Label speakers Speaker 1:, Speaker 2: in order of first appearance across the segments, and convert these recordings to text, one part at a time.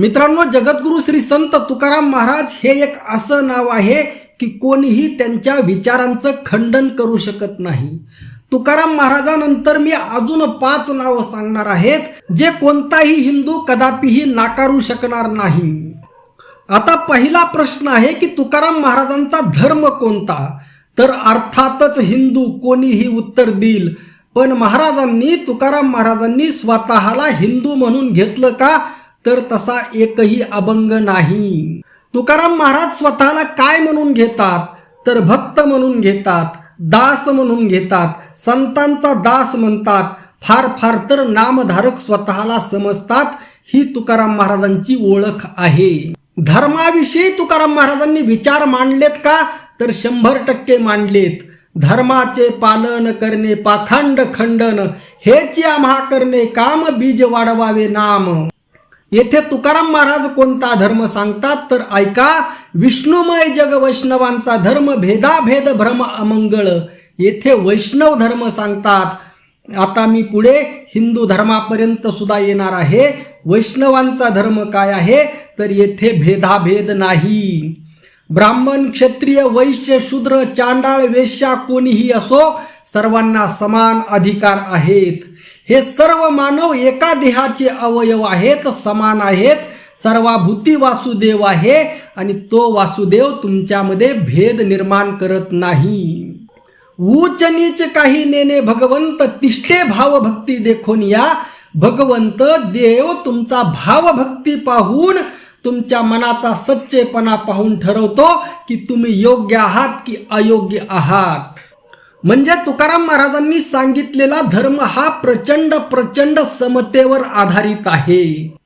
Speaker 1: मित्रांनो जगद्गुरु श्री संत तुकाराम महाराज हे एक असं नाव आहे की कोणीही त्यांच्या विचारांचं खंडन करू शकत नाही. तुकाराम महाराजानंतर मी अजून पाच नावं सांगणार आहेत जे कोणताही हिंदू कदापिही नाकारू शकणार नाही. आता पहिला प्रश्न आहे की तुकाराम महाराजांचा धर्म कोणता? तर अर्थातच हिंदू कोणीही उत्तर देईल. पण महाराजांनी तुकाराम महाराजांनी स्वतःला हिंदू म्हणून घेतलं का? तर तसा एकही अभंग नाही. तुकाराम महाराज स्वतःला काय म्हणून घेतात? तर भक्त म्हणून घेतात दास म्हणून घेतात संतांचा दास म्हणतात. फार फार तर नामधारक स्वतःला समजतात ही तुकाराम महाराजांची ओळख आहे. धर्माविषयी तुकाराम महाराजांनी विचार मांडलेत का? तर शंभर टक्के मांडलेत. धर्माचे पालन करणे पाखंड खंडन हेच आम्हा करणे काम बीज वाढवावे नाम. येथे तुकाराम महाराज कोणता धर्म सांगतात? तर ऐका विष्णुमय जग वैष्णवांचा धर्म भेदाभेद भ्रम अमंगळ. येथे वैष्णव धर्म सांगतात. आता मी पुढे हिंदू धर्मापर्यंत सुद्धा येणार आहे. वैष्णवांचा धर्म काय आहे? तर येथे भेदाभेद नाही. ब्राह्मण क्षत्रिय वैश्य शूद्र चांडाळ वेश्या कोणीही असो सर्वांना समान अधिकार आहेत. हे सर्व मानव एका देहाचे अवयव आहेत समान आहेत. सर्वाभूती वासुदेव आहे आणि तो वासुदेव तुमच्यामध्ये भेद निर्माण करत नाही. ऊच नीच काही नेने भगवंत तिष्ठे भावभक्ती देखून या. भगवंत देव तुमचा भावभक्ती पाहून तुमच्या मनाचा सच्चेपणा पाहून ठरवतो की तुम्ही योग्य आहात की अयोग्य आहात. म्हणजे तुकाराम महाराजांनी सांगितलेला धर्म हा प्रचंड प्रचंड समतेवर आधारित आहे.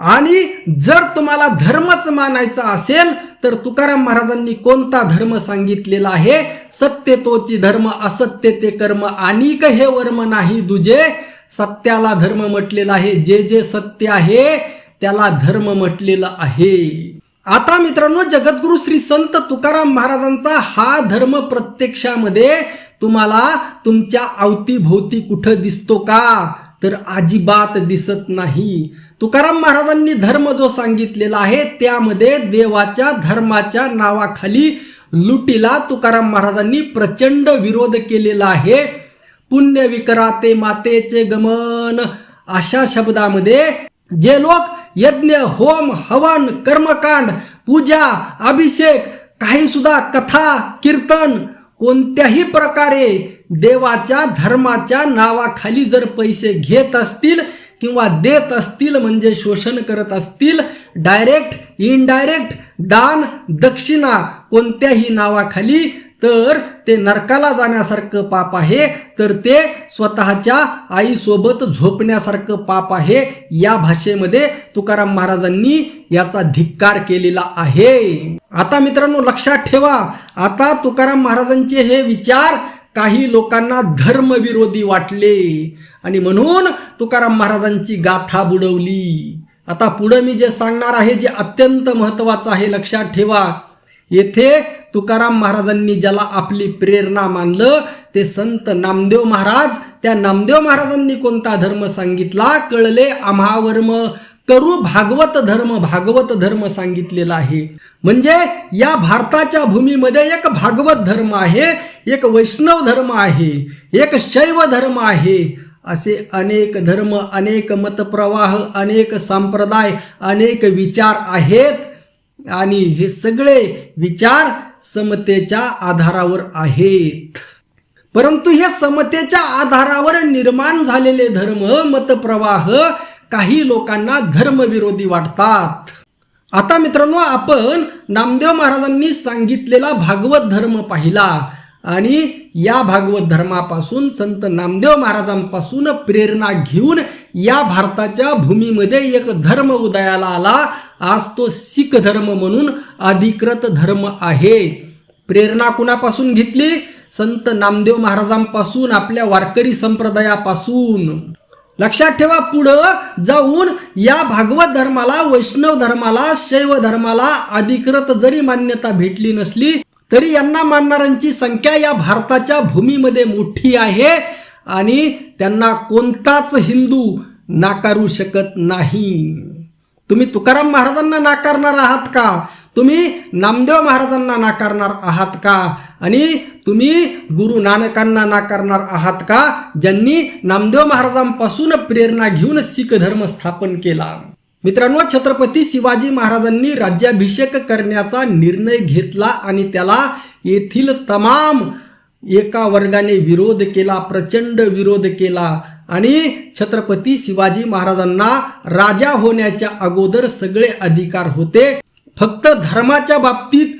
Speaker 1: आणि जर तुम्हाला धर्मच मानायचा असेल तर तुकाराम महाराजांनी कोणता धर्म सांगितलेला आहे? सत्य तोची धर्म असत्य ते कर्म आणिक हे वर्म नाही दुजे. सत्याला धर्म म्हटलेला आहे. जे जे सत्य आहे त्याला धर्म म्हटलेलं आहे. आता मित्रांनो जगद्गुरु श्री संत तुकाराम महाराजांचा हा धर्म प्रत्यक्षामध्ये तुम्हाला तुमच्या अवतीभोवती कुठं दिसतो का? तर अजिबात दिसत नाही. तुकाराम महाराजांनी धर्म जो सांगितलेला आहे त्यामध्ये देवाच्या धर्माच्या नावाखाली लुटीला तुकाराम महाराजांनी प्रचंड विरोध केलेला आहे. पुण्य विकराते मातेचे गमन अशा शब्दामध्ये जे लोक यज्ञ होम हवन कर्मकांड पूजा अभिषेक काही सुद्धा कथा कीर्तन कोणत्याही प्रकारे देवाच्या धर्माच्या नावाखाली जर पैसे घेत असतील किंवा देत असतील म्हणजे शोषण करत असतील डायरेक्ट इनडायरेक्ट दान दक्षिणा कोणत्याही नावाखाली तर ते नरकाला जाण्यासारखं पाप आहे तर ते स्वतःच्या आईसोबत झोपण्यासारखं पाप आहे. या भाषेमध्ये तुकाराम महाराजांनी याचा धिक्कार केलेला आहे. आता मित्रांनो लक्षात ठेवा आता तुकाराम महाराजांचे हे विचार काही लोकांना धर्मविरोधी वाटले. आणि म्हणून तुकाराम महाराजांची गाथा बुडवली. आता पुढे मी जे सांगणार आहे जे अत्यंत महत्वाचं आहे लक्षात ठेवा. येथे तुकाराम महाराजांनी ज्याला आपली प्रेरणा मानलं ते संत नामदेव महाराज त्या नामदेव महाराजांनी कोणता धर्म सांगितला? कळले आम्हावर्म करू भागवत धर्म भागवत धर्म सांगितलेला आहे. म्हणजे या भारताच्या भूमीमध्ये एक भागवत धर्म आहे एक वैष्णव धर्म आहे एक शैव धर्म आहे. असे अनेक धर्म अनेक मतप्रवाह अनेक संप्रदाय अनेक विचार आहेत. आणि हे सगळे विचार समतेच्या आधारावर आहेत. परंतु हे समतेच्या आधारावर निर्माण झालेले धर्म मतप्रवाह काही लोकांना धर्मविरोधी वाटतात. आता मित्रांनो आपण नामदेव महाराजांनी सांगितलेला भागवत धर्म पाहिला आणि या भागवत धर्मापासून संत नामदेव महाराजांपासून प्रेरणा घेऊन या भारताच्या भूमीमध्ये एक धर्म उदयाला आला. आज तो शीख धर्म म्हणून अधिकृत धर्म आहे. प्रेरणा कुणापासून घेतली? संत नामदेव महाराजांपासून आपल्या वारकरी संप्रदायापासून. लक्षात ठेवा पुढं जाऊन या भागवत धर्माला वैष्णव धर्माला शैव धर्माला अधिकृत जरी मान्यता भेटली नसली तरी यांना मानणाऱ्यांची संख्या या भारताच्या भूमीमध्ये मोठी आहे आणि त्यांना कोणताच हिंदू नाकारू शकत नाही. तुम्ही तुकाराम महाराजांना नाकारणार आहात का? तुम्ही नामदेव महाराजांना नाकारणार आहात का? आणि तुम्ही गुरु नानकांना नाकारणार आहात का? ज्यांनी नामदेव महाराजांपासून प्रेरणा घेऊन शीख धर्म स्थापन केला. मित्रांनो छत्रपती शिवाजी महाराजांनी राज्याभिषेक करण्याचा निर्णय घेतला आणि त्याला येथील तमाम एका वर्गाने विरोध केला प्रचंड विरोध केला. आणि छत्रपती शिवाजी महाराजांना राजा होण्याच्या अगोदर सगळे अधिकार होते. फक्त धर्माच्या बाबतीत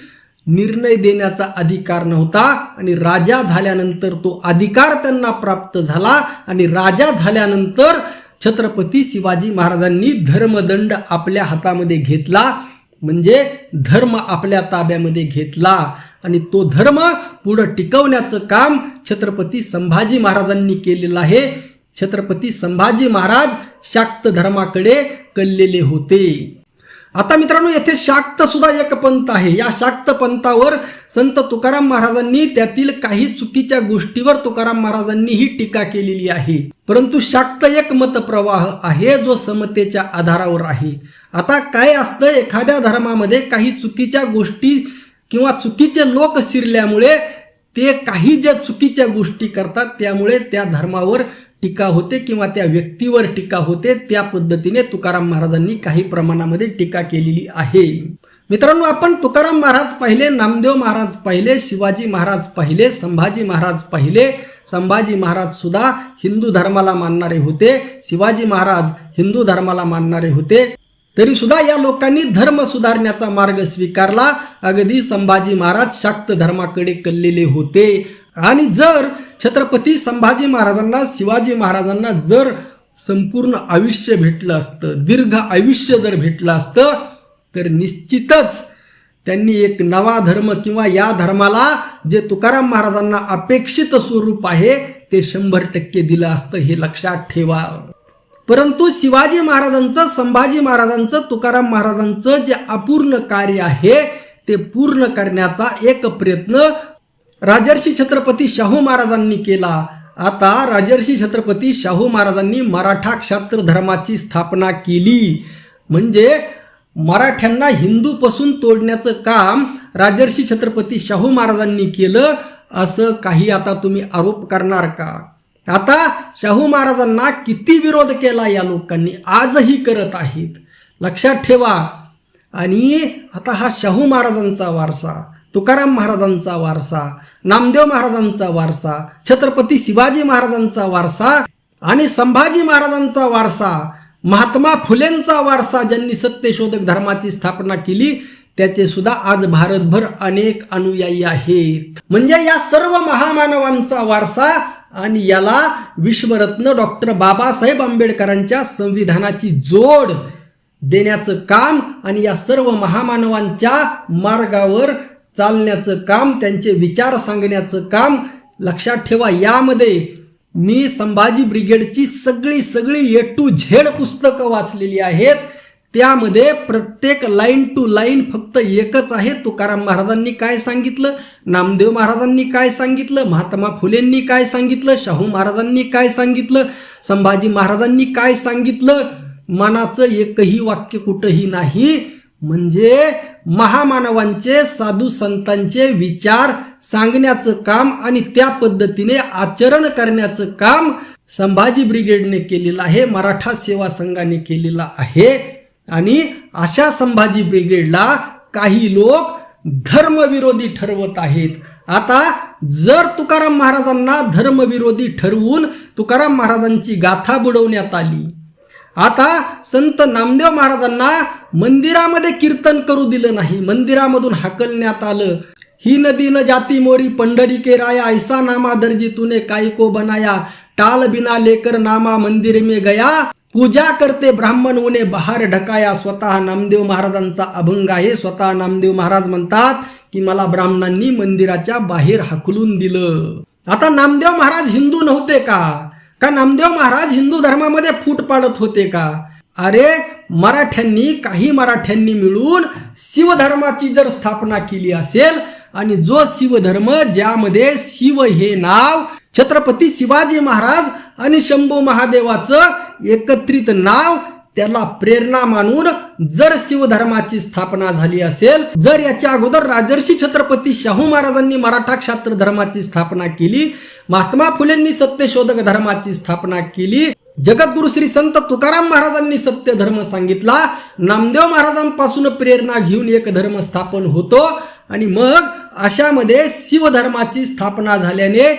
Speaker 1: निर्णय देण्याचा अधिकार नव्हता आणि राजा झाल्यानंतर तो अधिकार त्यांना प्राप्त झाला आणि राजा झाल्यानंतर छत्रपती शिवाजी महाराजांनी धर्मदंड आपल्या हातामध्ये घेतला. म्हणजे धर्म आपल्या ताब्यामध्ये घेतला आणि तो धर्म पुढं टिकवण्याचं काम छत्रपती संभाजी महाराजांनी केलेलं आहे. छत्रपती संभाजी महाराज शाक्त धर्माकडे कललेले होते. आता मित्रांनो येथे शाक्त सुद्धा एक पंथ आहे. या शाक्त पंथावर संत तुकाराम महाराजांनी त्यातील काही चुकीच्या गोष्टीवर तुकाराम महाराजांनी ही टीका केलेली आहे. परंतु शाक्त एक मत प्रवाह आहे जो समतेच्या आधारावर आहे. आता काय असतं एखाद्या धर्मामध्ये काही चुकीच्या गोष्टी किंवा चुकीचे लोक शिरल्यामुळे ते काही ज्या चुकीच्या गोष्टी करतात त्यामुळे त्या धर्मावर टीका होते किंवा त्या व्यक्तीवर टीका होते त्या पद्धतीने तुकाराम महाराजांनी काही प्रमाणामध्ये टीका केलेली आहे. मित्रांनो आपण तुकाराम महाराज पाहिले नामदेव महाराज पाहिले शिवाजी महाराज पाहिले संभाजी महाराज पाहिले. संभाजी महाराज सुद्धा हिंदू धर्माला मानणारे होते. शिवाजी महाराज हिंदू धर्माला मानणारे होते. तरी सुद्धा या लोकांनी धर्म सुधारण्याचा मार्ग स्वीकारला. अगदी संभाजी महाराज शाक्त धर्माकडे कललेले होते. आणि जर छत्रपती संभाजी महाराजांना शिवाजी महाराजांना जर संपूर्ण आयुष्य भेटलं असतं दीर्घ आयुष्य जर भेटलं असतं तर निश्चितच त्यांनी एक नवा धर्म किंवा या धर्माला जे तुकाराम महाराजांना अपेक्षित स्वरूप आहे ते शंभर टक्के दिलं असतं हे लक्षात ठेवा. परंतु शिवाजी महाराजांचं संभाजी महाराजांचं तुकाराम महाराजांचं जे अपूर्ण कार्य आहे ते पूर्ण करण्याचा एक प्रयत्न राजर्षी छत्रपती शाहू महाराजांनी केला. आता राजर्षी छत्रपती शाहू महाराजांनी मराठा क्षात्र धर्माची स्थापना केली. म्हणजे मराठ्यांना हिंदूपासून तोडण्याचं काम राजर्षी छत्रपती शाहू महाराजांनी केलं असं काही आता तुम्ही आरोप करणार का? आता शाहू महाराजांना किती विरोध केला या लोकांनी? आजही करत आहेत. लक्षात ठेवा. आणि आता हा शाहू महाराजांचा वारसा. तुकाराम महाराजांचा वारसा नामदेव महाराजांचा वारसा छत्रपती शिवाजी महाराजांचा वारसा आणि संभाजी महाराजांचा वारसा महात्मा फुलेंचा वारसा ज्यांनी सत्यशोधक धर्माची स्थापना केली त्याचे सुद्धा आज भारतभर अनेक अनुयायी आहेत. म्हणजे या सर्व महामानवांचा वारसा आणि याला विश्वरत्न डॉक्टर बाबासाहेब आंबेडकरांच्या संविधानाची जोड देण्याचं काम आणि या सर्व महामानवांच्या मार्गावर चालण्याचं काम त्यांचे विचार सांगण्याचं काम लक्षात ठेवा. यामध्ये मी संभाजी ब्रिगेडची सगळी सगळी ए टू झेड पुस्तकं वाचलेली आहेत. त्यामध्ये प्रत्येक लाईन टू लाईन फक्त एकच आहे. तुकाराम महाराजांनी काय सांगितलं? नामदेव महाराजांनी काय सांगितलं? महात्मा फुलेंनी काय सांगितलं? शाहू महाराजांनी काय सांगितलं? संभाजी महाराजांनी काय सांगितलं? मनाचं एकही वाक्य कुठंही नाही. म्हणजे महामानवांचे साधू संतांचे विचार सांगण्याचं काम आणि त्या पद्धतीने आचरण करण्याचं काम संभाजी ब्रिगेडने केलेलं आहे मराठा सेवा संघाने केलेलं आहे. आणि अशा संभाजी ब्रिगेडला काही लोक धर्मविरोधी ठरवत आहेत. आता जर तुकाराम महाराजांना धर्मविरोधी ठरवून तुकाराम महाराजांची गाथा बुडवण्यात आली आता संत नामदेव महाराजांना मंदिरामध्ये कीर्तन करू दिलं नाही. मंदिरामधून हाकलण्यात आलं. ही नदी न जाती मोरी पंढरी के राया ऐसा नामा दर्जी तुने काही को बनाया? टाल बिना लेकर नामा मंदिर में गया. पूजा करते ब्राह्मण उने बहार ढकाया. स्वतः नामदेव महाराजांचा अभंग आहे. स्वतः नामदेव महाराज म्हणतात की मला ब्राह्मणांनी मंदिराच्या बाहेर हाकलून दिलं. आता नामदेव महाराज हिंदू नव्हते का? का नामदेव महाराज हिंदू धर्मामध्ये फूट पाडत होते का? अरे मराठ्यांनी काही मराठ्यांनी मिळून शिवधर्माची जर स्थापना केली असेल आणि जो शिवधर्म ज्यामध्ये शिव हे नाव छत्रपती शिवाजी महाराज आणि शंभू महादेवाचं एकत्रित नाव त्याला प्रेरणा मानून जर शिवधर्माची स्थापना झाली असेल जर याच्या अगोदर राजर्षी छत्रपती शाहू महाराजांनी मराठा क्षात्र धर्माची स्थापना केली महात्मा फुलेंनी सत्यशोधक धर्माची स्थापना केली जगद्गुरु श्री संत तुकाराम महाराजांनी सत्य धर्म सांगितला नामदेव महाराजांपासून प्रेरणा घेऊन एक धर्म स्थापन होतो आणि मग अशामध्ये शिवधर्माची स्थापना झाल्याने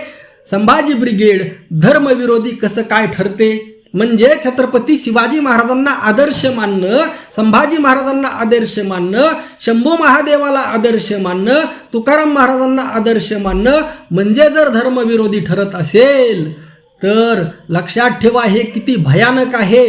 Speaker 1: संभाजी ब्रिगेड धर्मविरोधी कसं काय ठरते? म्हणजे छत्रपती शिवाजी महाराजांना आदर्श मानणं संभाजी महाराजांना आदर्श मानणं शंभू महादेवाला आदर्श मानणं तुकाराम महाराजांना आदर्श मानणं म्हणजे जर धर्मविरोधी ठरत असेल तर लक्षात ठेवा हे किती भयानक आहे.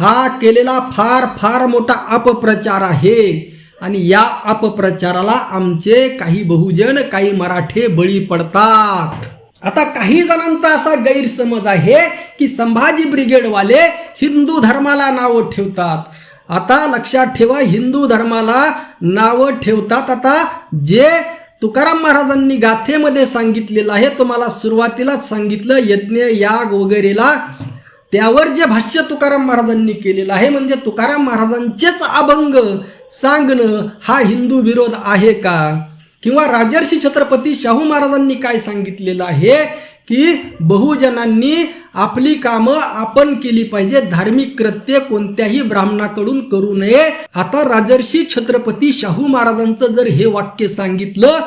Speaker 1: हा केलेला फार फार मोठा अपप्रचार आहे. आणि या अपप्रचाराला आमचे काही बहुजन काही मराठे बळी पडतात. आता काही जणांचा असा गैरसमज आहे की संभाजी ब्रिगेडवाले हिंदू धर्माला नावं ठेवतात. आता लक्षात ठेवा हिंदू धर्माला नावं ठेवतात. आता जे तुकाराम महाराजांनी गाथेमध्ये सांगितलेलं आहे तुम्हाला सुरुवातीलाच सांगितलं यज्ञ याग वगैरेला. त्यावर जे भाष्य तुकाराम महाराजांनी केलेलं आहे म्हणजे तुकाराम महाराजांचेच अभंग सांगणं हा हिंदू विरोध आहे का? किंवा राजर्षी छत्रपती शाहू महाराजांनी काय सांगितलेलं आहे? की बहुजनांनी आपली कामं आपण केली पाहिजे धार्मिक कृत्य कोणत्याही ब्राह्मणाकडून करू नये. आता राजर्षी छत्रपती शाहू महाराजांचं जर हे वाक्य सांगितलं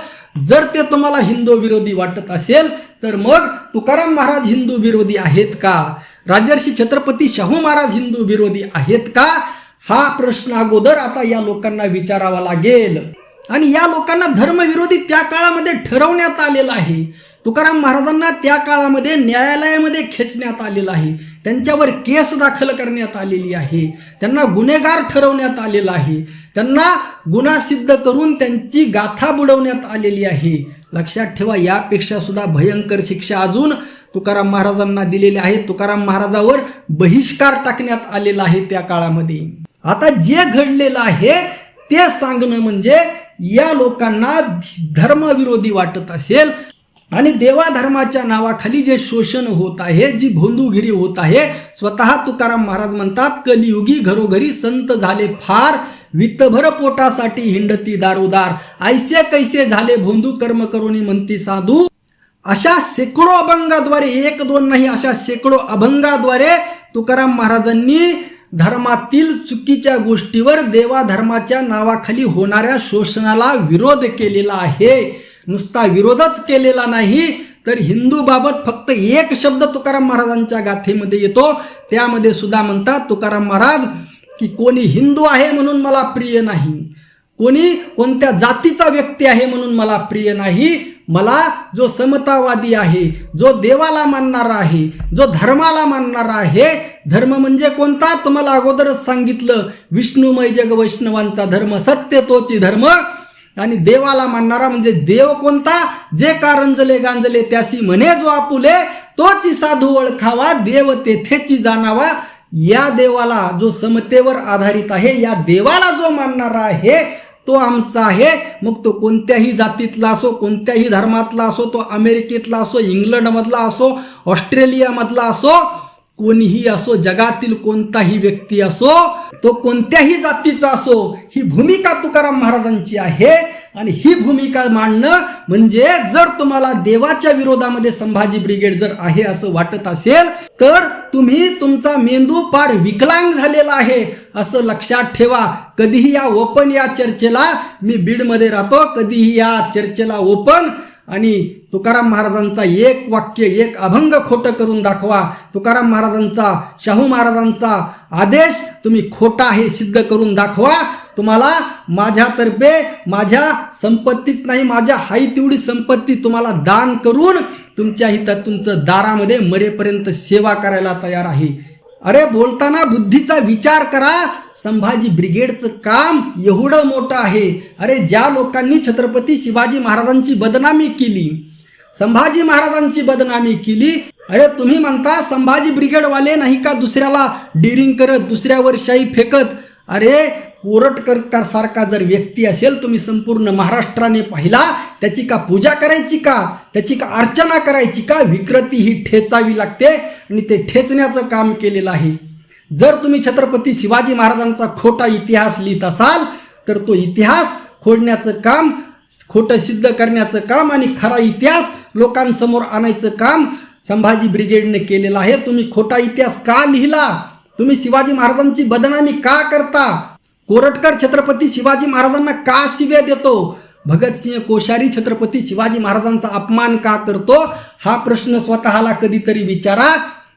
Speaker 1: जर ते तुम्हाला हिंदू विरोधी वाटत असेल तर मग तुकाराम महाराज हिंदू विरोधी आहेत का? राजर्षी छत्रपती शाहू महाराज हिंदू विरोधी आहेत का? हा प्रश्न अगोदर आता या लोकांना विचारावा लागेल. आणि या लोकांना धर्मविरोधी त्या काळामध्ये ठरवण्यात आलेलं आहे. तुकाराम महाराजांना त्या काळामध्ये न्यायालयामध्ये खेचण्यात आलेलं आहे. त्यांच्यावर केस दाखल करण्यात आलेली आहे. त्यांना गुन्हेगार ठरवण्यात आलेलं आहे. त्यांना गुन्हा सिद्ध करून त्यांची गाथा बुडवण्यात आलेली आहे. लक्षात ठेवा यापेक्षा सुद्धा भयंकर शिक्षा अजून तुकाराम महाराजांना दिलेली आहे. तुकाराम महाराजावर बहिष्कार टाकण्यात आलेला आहे त्या काळामध्ये. आता जे घडलेलं आहे ते सांगणं म्हणजे या लोकांना धर्मविरोधी वाटत असेल आणि देवा धर्माच्या नावाखाली जे शोषण होत आहे जी भोंदूगिरी होत आहे स्वतः तुकाराम महाराज म्हणतात कलियुगी घरोघरी संत झाले फार वित्तभर पोटासाठी हिंडती दारोदार ऐसे कैसे झाले भोंदू कर्म करुणी म्हणती साधू. अशा शेकडो अभंगाद्वारे एक दोन नाही अशा शेकडो अभंगाद्वारे तुकाराम महाराजांनी धर्मातील चुकीच्या गोष्टीवर देवाधर्माच्या नावाखाली होणाऱ्या शोषणाला विरोध केलेला आहे. नुसता विरोधच केलेला नाही तर हिंदूबाबत फक्त एक शब्द तुकाराम महाराजांच्या गाथेमध्ये येतो. त्यामध्ये सुद्धा म्हणतात तुकाराम महाराज की कोणी हिंदू आहे म्हणून मला प्रिय नाही कोणी कोणत्या जातीचा व्यक्ती आहे म्हणून मला प्रिय नाही मला जो समतावादी आहे जो देवाला मानणारा आहे जो धर्माला मानणारा आहे धर्म म्हणजे कोणता? तुम्हाला अगोदरच सांगितलं विष्णुमय जग वैष्णवांचा धर्म सत्य तोची धर्म. आणि देवाला मानणारा म्हणजे देव कोणता? जे कारंजले गांजले त्यासी म्हणे जो आपुले तोची साधू ओळखावा देव तेथेची जाणावा. या देवाला जो समतेवर आधारित आहे या देवाला जो मानणारा आहे तो आमचा आहे. मग तो कोणत्याही जातीतला असो कोणत्याही धर्मातला असो तो अमेरिकेतला असो इंग्लंडमधला असो ऑस्ट्रेलियामधला असो कोणीही असो जगातील कोणताही व्यक्ती असो तो कोणत्याही जातीचा असो ही भूमिका तुकाराम महाराजांची आहे. आणि ही भूमिका मांडणं म्हणजे जर तुम्हाला देवाच्या विरोधामध्ये संभाजी ब्रिगेड जर आहे असं वाटत असेल तर तुम्ही तुमचा मेंदू पार विकलांग झालेला आहे असं लक्षात ठेवा. कधीही या ओपन या चर्चेला मी बीडमध्ये राहतो कधीही या चर्चेला ओपन आणि तुकाराम महाराजांचा एक वाक्य एक अभंग खोटं करून दाखवा. तुकाराम महाराजांचा शाहू महाराजांचा आदेश तुम्ही खोटा हे सिद्ध करून दाखवा. तुम्हाला माझ्यातर्फे माझ्या संपत्तीच नाही माझ्या हाई तेवढी संपत्ती तुम्हाला दान करून तुमच्या हितात तुमचं दारामध्ये मरेपर्यंत सेवा करायला तयार आहे. अरे बोलताना बुद्धीचा विचार करा. संभाजी ब्रिगेडचं काम एवढं मोठं आहे. अरे ज्या लोकांनी छत्रपती शिवाजी महाराजांची बदनामी केली संभाजी महाराजांची बदनामी केली अरे तुम्ही म्हणता संभाजी ब्रिगेडवाले नाही का दुसऱ्याला डिरिंग करत दुसऱ्यावर शाई फेकत? अरे कोरटकर सारखा जर व्यक्ती असेल तुम्ही संपूर्ण महाराष्ट्राने पाहिला त्याची का पूजा करायची का? त्याची का अर्चना करायची का? विकृती ही ठेचावी लागते आणि ते ठेचण्याचं काम केलेलं आहे. जर तुम्ही छत्रपती शिवाजी महाराजांचा खोटा इतिहास लिहित असाल तर तो इतिहास खोडण्याचं काम खोटं सिद्ध करण्याचं काम आणि खरा इतिहास लोकांसमोर आणायचं काम संभाजी ब्रिगेडने केलेलं आहे. तुम्ही खोटा इतिहास का लिहिला? तुम्ही शिवाजी महाराजांची बदनामी का करता? कोरटकर छत्रपती शिवाजी महाराजांना का शिव्या देतो? भगतसिंह कोश्यारी छत्रपती शिवाजी महाराजांचा अपमान का करतो? हा प्रश्न स्वतःला कधीतरी विचारा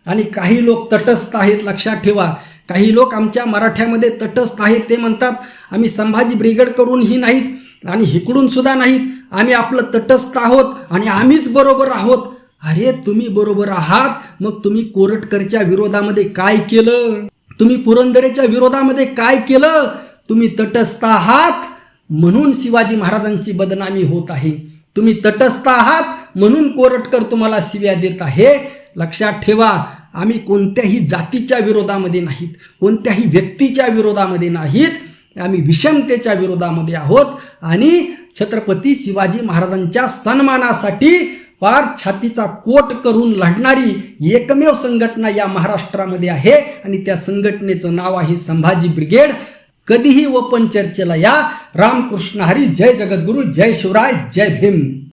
Speaker 1: आणि काही लोक तटस्थ आहेत लक्षात ठेवा. काही लोक आमच्या मराठ्यामध्ये तटस्थ आहेत ते म्हणतात आम्ही संभाजी ब्रिगेड करूनही नाहीत आणि हिकडून सुद्धा नाहीत. आम्ही आपलं तटस्थ आहोत आणि आम्हीच बरोबर आहोत. अरे तुम्ही बरोबर आहात. मग तुम्ही कोरटकरच्या विरोधामध्ये काय केलं? तुम्ही पुरंदरेच्या विरोधामध्ये काय केलं? तुम्ही तटस्थ आहात. म्हणून शिवाजी महाराजांची बदनामी होत आहे. तुम्ही तटस्थ आहात. म्हणून कोरटकर तुम्हाला शिव्या देत आहे. लक्षात ठेवा आम्ही कोणत्याही जातीच्या विरोधामध्ये नाहीत. कोणत्याही व्यक्तीच्या विरोधामध्ये नाहीत. आम्ही विषमतेच्या विरोधामध्ये आहोत. आणि छत्रपती शिवाजी महाराजांच्या सन्मानासाठी पार छातीचा कोट करून लढणारी एकमेव संघटना या महाराष्ट्रामध्ये आहे. आणि त्या संघटनेचं नाव आहे संभाजी ब्रिगेड. कधीही ओपन चर्चेला या. रामकृष्ण हरी जय जगद्गुरु जय शिवराय जय भीम.